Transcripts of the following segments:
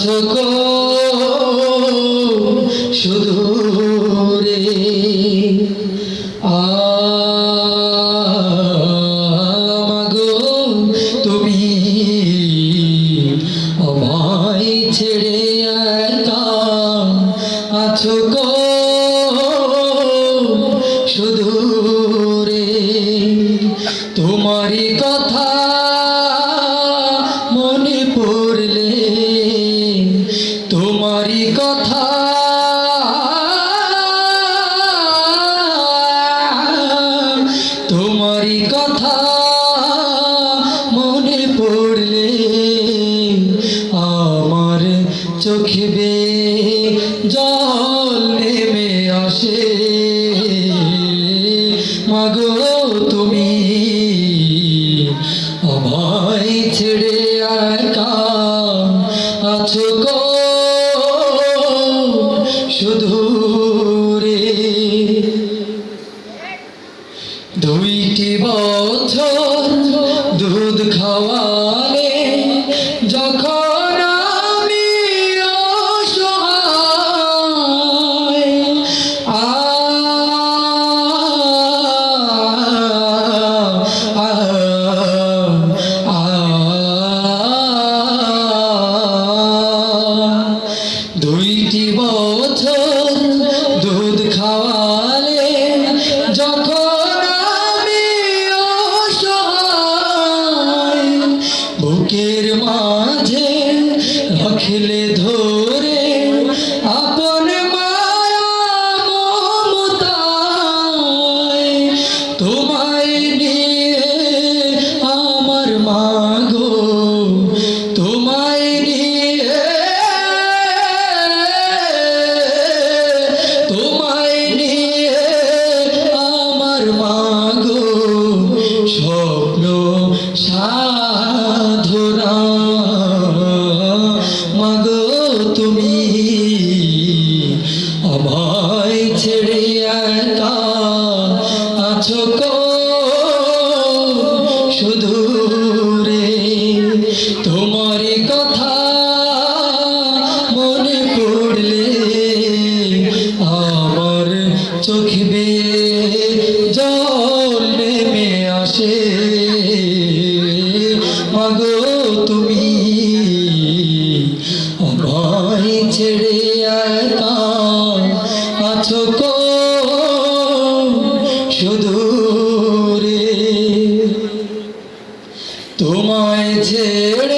আছো গো শুধু রে। আমাগো তুমি ছেড়ে তোমারই কথা চোখে বে জল নেমে আসে। মাগো, তুমি আমায় ছেড়ে একা আছো গো। শুধু রে। দুইটি বছর দুধ খাওয়ালে যখন দুইটি বছর দুধ খাওয়ালে যখন আমি বুকের মাঝে রাখলে ধরে মাগো তুমি। অভয় ছেড়ে একা আছো কো শুধু রে তোমায় ছেড়ে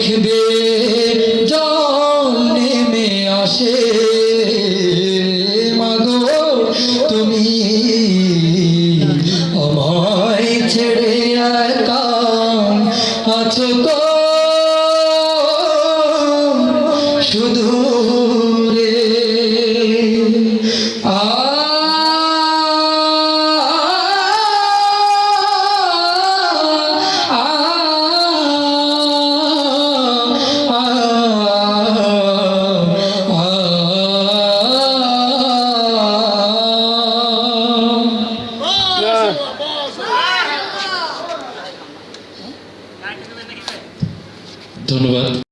চোখ বেয়ে জল নেমে আসে। মাগো তুমি আমায় ছেড়ে একা আছো শুধু